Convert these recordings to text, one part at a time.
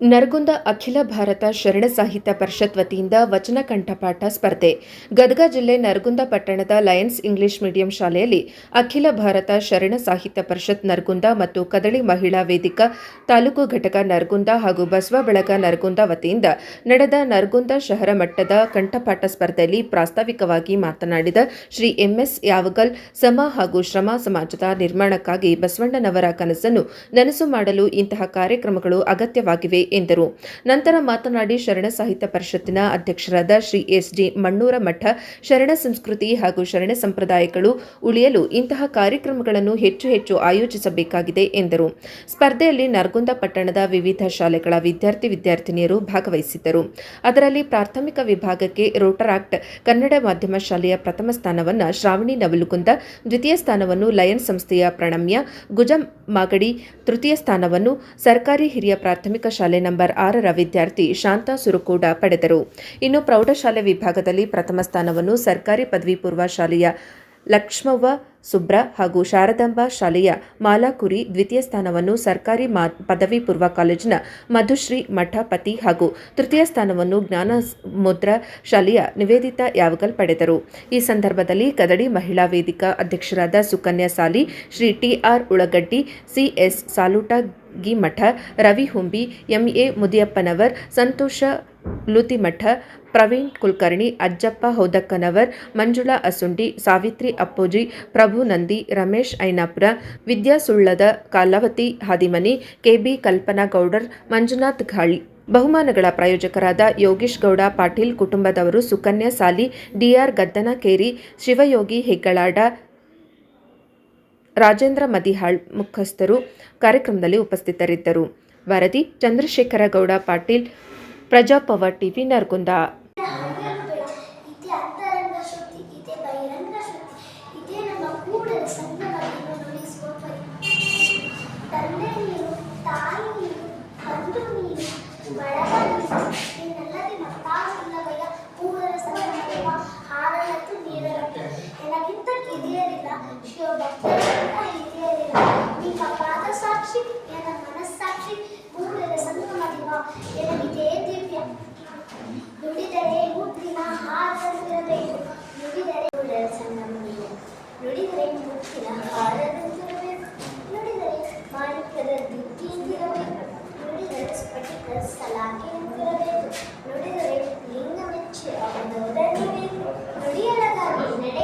ನರಗುಂದ ಅಖಿಲ ಭಾರತ ಶರಣ ಸಾಹಿತ್ಯ ಪರಿಷತ್ ವತಿಯಿಂದ ವಚನ ಕಂಠಪಾಠ ಸ್ಪರ್ಧೆ. ಗದಗ ಜಿಲ್ಲೆ ನರಗುಂದ ಪಟ್ಟಣದ ಲಯನ್ಸ್ ಇಂಗ್ಲಿಷ್ ಮೀಡಿಯಂ ಶಾಲೆಯಲ್ಲಿ ಅಖಿಲ ಭಾರತ ಶರಣ ಸಾಹಿತ್ಯ ಪರಿಷತ್ ನರಗುಂದ ಮತ್ತು ಕದಳಿ ಮಹಿಳಾ ವೇದಿಕಾ, ತಾಲೂಕು ಘಟಕ ನರಗುಂದ ಹಾಗೂ ಬಸವ ಬಳಗ ನರಗುಂದ ವತಿಯಿಂದ ನಡೆದ ನರಗುಂದ ಶಹರ ಮಟ್ಟದ ಕಂಠಪಾಠ ಸ್ಪರ್ಧೆಯಲ್ಲಿ ಪ್ರಾಸ್ತಾವಿಕವಾಗಿ ಮಾತನಾಡಿದ ಶ್ರೀ ಎಂಎಸ್ ಯಾವಗಲ್, ಸಮ ಹಾಗೂ ಶ್ರಮ ಸಮಾಜದ ನಿರ್ಮಾಣಕ್ಕಾಗಿ ಬಸವಣ್ಣನವರ ಕನಸನ್ನು ನನಸು ಮಾಡಲು ಇಂತಹ ಕಾರ್ಯಕ್ರಮಗಳು ಅಗತ್ಯವಾಗಿವೆ ಎಂದರು. ನಂತರ ಮಾತನಾಡಿ ಶರಣ ಸಾಹಿತ್ಯ ಪರಿಷತ್ತಿನ ಅಧ್ಯಕ್ಷರಾದ ಶ್ರೀ ಎಸ್ ಡಿ ಮಣ್ಣೂರ ಮಠ ಶರಣ ಸಂಸ್ಕೃತಿ ಹಾಗೂ ಶರಣ ಸಂಪ್ರದಾಯಗಳು ಉಳಿಯಲು ಇಂತಹ ಕಾರ್ಯಕ್ರಮಗಳನ್ನು ಹೆಚ್ಚು ಹೆಚ್ಚು ಆಯೋಜಿಸಬೇಕಾಗಿದೆ ಎಂದರು. ಸ್ಪರ್ಧೆಯಲ್ಲಿ ನರಗುಂದ ಪಟ್ಟಣದ ವಿವಿಧ ಶಾಲೆಗಳ ವಿದ್ಯಾರ್ಥಿ ವಿದ್ಯಾರ್ಥಿನಿಯರು ಭಾಗವಹಿಸಿದ್ದರು. ಅದರಲ್ಲಿ ಪ್ರಾಥಮಿಕ ವಿಭಾಗಕ್ಕೆ ರೋಟರಾಕ್ಟ್ ಕನ್ನಡ ಮಾಧ್ಯಮ ಶಾಲೆಯ ಪ್ರಥಮ ಸ್ಥಾನವನ್ನು ಶ್ರಾವಣಿ ನವಲುಗುಂದ ದ್ವಿತೀಯ ಸ್ಥಾನವನ್ನು ಲಯನ್ ಸಂಸ್ಥೆಯ ಪ್ರಣಮ್ಯ, ಗುಜಂ ಮಾಗಡಿ, ತೃತೀಯ ಸ್ಥಾನವನ್ನು ಸರ್ಕಾರಿ ಹಿರಿಯ ಪ್ರಾಥಮಿಕ ಶಾಲೆ ನಂಬರ್ ಆರರ ವಿದ್ಯಾರ್ಥಿ ಶಾಂತಾ ಸುರುಕೂಡ ಪಡೆದರು. ಇನ್ನು ಪ್ರೌಢಶಾಲೆ ವಿಭಾಗದಲ್ಲಿ ಪ್ರಥಮ ಸ್ಥಾನವನ್ನು ಸರ್ಕಾರಿ ಪದವಿ ಪೂರ್ವ ಶಾಲೆಯ ಲಕ್ಷ್ಮವ್ವ ಸುಬ್ರ ಹಾಗೂ ಶಾರದಾಂಬ ಶಾಲೆಯ ಮಾಲಾಕುರಿ ದ್ವಿತೀಯ ಸ್ಥಾನವನ್ನು ಸರ್ಕಾರಿ ಮಾ, ಪದವಿ ಪೂರ್ವ ಕಾಲೇಜಿನ ಮಧುಶ್ರೀ ಮಠಪತಿ ಹಾಗೂ ತೃತೀಯ ಸ್ಥಾನವನ್ನು ಜ್ಞಾನ ಮುದ್ರ ಶಾಲೆಯ ನಿವೇದಿತಾ ಯಾವಗಲ್ ಪಡೆದರು. ಈ ಸಂದರ್ಭದಲ್ಲಿ ಕದಡಿ ಮಹಿಳಾ ವೇದಿಕಾ ಅಧ್ಯಕ್ಷರಾದ ಸುಕನ್ಯಾ ಸಾಲಿ, ಶ್ರೀ ಟಿಆರ್ ಉಳಗಡ್ಡಿ ಸಿಎಸ್ ಸಾಲೂಟ ಗಿಮಠ ರವಿ ಹುಂಬಿ, ಎಂಎ ಮುದಿಯಪ್ಪನವರ್, ಸಂತೋಷ ಲುತಿಮಠ ಪ್ರವೀಣ್ ಕುಲಕರ್ಣಿ, ಅಜ್ಜಪ್ಪ ಹೋದಕ್ಕನವರ್, ಮಂಜುಳಾ ಅಸುಂಡಿ, ಸಾವಿತ್ರಿ ಅಪ್ಪೋಜಿ, ಪ್ರಭು ನಂದಿ, ರಮೇಶ್ ಐನಾಪುರ ವಿದ್ಯಾಸುಳ್ಳದ ಕಾಲಾವತಿ ಹಾದಿಮನಿ, ಕೆಬಿ ಕಲ್ಪನಾ ಗೌಡರ್, ಮಂಜುನಾಥ್ ಘಾಳಿ. ಬಹುಮಾನಗಳ ಪ್ರಾಯೋಜಕರಾದ ಯೋಗೀಶ್ ಗೌಡ, ಪಾಟೀಲ್ ಕುಟುಂಬದವರು ಸುಕನ್ಯಾ ಸಾಲಿ, ಡಿಆರ್ ಗದ್ದನಕೇರಿ, ಶಿವಯೋಗಿ ಹೆಗ್ಗಳಾಡ ರಾಜೇಂದ್ರ ಮದಿಹಾಳ್ ಮುಖಸ್ಥರು ಕಾರ್ಯಕ್ರಮದಲ್ಲಿ ಉಪಸ್ಥಿತರಿದ್ದರು. ವರದಿ ಚಂದ್ರಶೇಖರ ಗೌಡ ಪಾಟೀಲ್ ಪ್ರಜಾಪವರ್ ಟಿವಿ ನರಗುಂದ. ಸಾಕ್ಷಿ ನನ್ನ ಮನಸ್ಸಾಕ್ಷಿ ಕೂಡಲ ಸಂಗಮದೇವ ನನಗಿದೇ ದಿವ್ಯ ನುಡಿದರೆ ಮುತ್ತಿನ ಹಾರದಂತಿರಬೇಕು ನುಡಿದರೆ ಕೂಡಲ ಸಂಗಮನೀಯ ನುಡಿದರೆ ಮುತ್ತಿನ ಹಾರದಂತಿರಬೇಕು ನುಡಿದರೆ ಮಾಣಿಕ್ಯದ ದುಡ್ಡಿಯಿಂದಿರಬೇಕು ನುಡಿದರೆ ಸ್ಫಟಿಕ ಸಲಾಕೆಯಂತಿರಬೇಕು ನುಡಿದರೆ ಲಿಂಗ ಮೆಚ್ಚಿ ಅವನೊಡನಿರಬೇಕು ನುಡಿಯೊಳಗಾಗಿ ನಡೆಯದಿದ್ದರೆ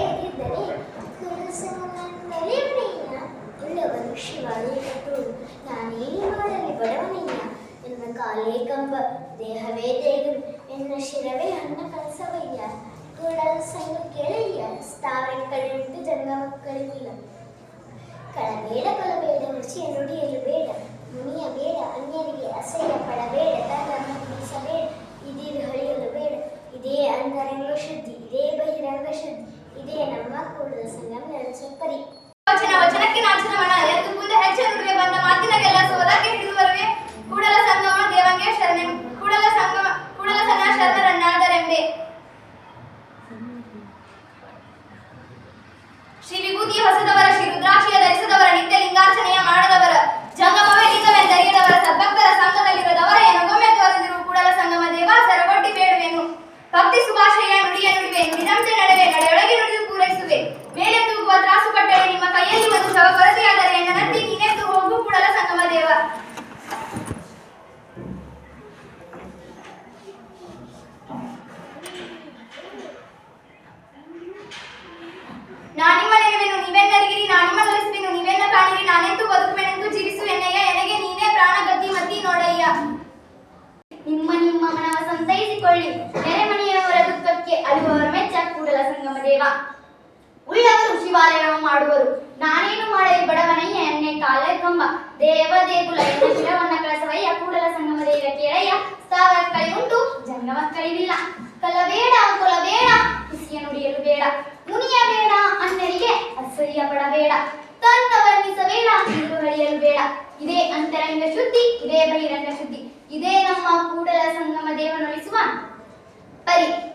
ಕಾಲೇ ಕಂಬ ದೇಹವೇ ದೇಗುರು ಎನ್ನ ಶಿರವೇ ಅನ್ನ ಕಲಸವಯ್ಯ. ಕೂಡಲ ಸಂಘ ಕೆಳೆಯ ಸ್ಥಾವರಕ್ಕಳುಂಟು ಜನ್ಮ ಮಕ್ಕಳಿಲ್ಲ ಕಳಬೇಡ ಕೊಲಬೇಡ, ರುಚಿಯ ನುಡಿಯಲು ಬೇಡ, ಮುನಿಯ ಬೇಡ, ಅನ್ಯರಿಗೆ ಅಸಹ್ಯ ಪಡಬೇಡ ತನ್ನ ಮುಗಿಸಬೇಡ ಇದಿರು ಹಳಿಯಲು ಬೇಡ. ಇದೇ ಅಂತರಂಗ ಶುದ್ಧಿ, ಇದೇ ಬಹಿರಂಗ ಶುದ್ಧಿ, ಇದೇ ನಮ್ಮ ಕೂಡಲ ಸಂಗಮ ನಡೆಸುವ ಪರಿ ವಚನ, ವಚನಕ್ಕೆ ನಾಚಿನ ಮನ ಎಂದು ಮುಂದೆ ಹೆಚ್ಚು ನುಡಿಗೆ ಬಂದ ಮಾತಿನಗೆಲ್ಲ ಸೋಲಾಗೆ ಹಿಡಿದು ಬರುವೆ ಕೂಡಲ ಸಂಗಮ ದೇವಂಗೆ ಶರಣೆ ಕೂಡಲ ಸಂಗಮ ಕೂಡಲ ಸಂಗ ಶರಣರನ್ನಾದರೆಂಬೆ ಶ್ರೀ ವಿಭೂತಿ ಹೊಸದವರ ಶ್ರೀ ರುದ್ರಾಕ್ಷಿಯ ಧರಿಸದವರ ನಿತ್ಯ ಲಿಂಗಾರ್ಚನೆಯ ಮಾಡದವರ ಜಂಗಮವೇ ಲಿಂಗವೆಂದರಿಯದವರ ಸದ್ಭಕ್ತರ ಸಂಘದಲ್ಲಿರದವರ ಕೂಡಲ ಸಂಗಮ ದೇವ. ಉಳ್ಳವರು ಶಿವಾಲಯ ಮಾಡುವರು. ನಾನೇನು ಮಾಡಲಿ ಬಡವನಯ್ಯ ಎನ್ನೆ ಕಾಲ, ಕಂಬ. ದೇವ, ದೇಗುಲ ಎನ್ನ ಶಿರವನ್ನ ಕಳಸವಯ್ಯ, ಕೂಡಲ ಸಂಗಮ ಕೇಳಯ್ಯ. ಸ್ಥಾವರ ಕಳಿ ಉಂಟು, ಜಂಗಮ ಕಳಿವಿಲ್ಲ. ಕಲಬೇಡ ಕೊಲಬೇಡ ಹುಸಿಯ ನುಡಿಯಲು ಬೇಡ. ಮುನಿಯ ಬೇಡ ಅನ್ನರಿಗೆ ಅಸಹ್ಯ ಪಡಬೇಡ. ತನ್ನ ವರ್ಣಿಸಬೇಡ ನೀರು ಬೇಡ. ಇದೇ ಅಂತರಂಗ ಶುದ್ಧಿ, ಇದೇ ಬಹಿರಂಗ ಶುದ್ಧಿ. ಇದೇ ನಮ್ಮ ಕೂಡಲ ಸಂಗಮ ದೇವನೊಲಿಸುವ ಪರಿ.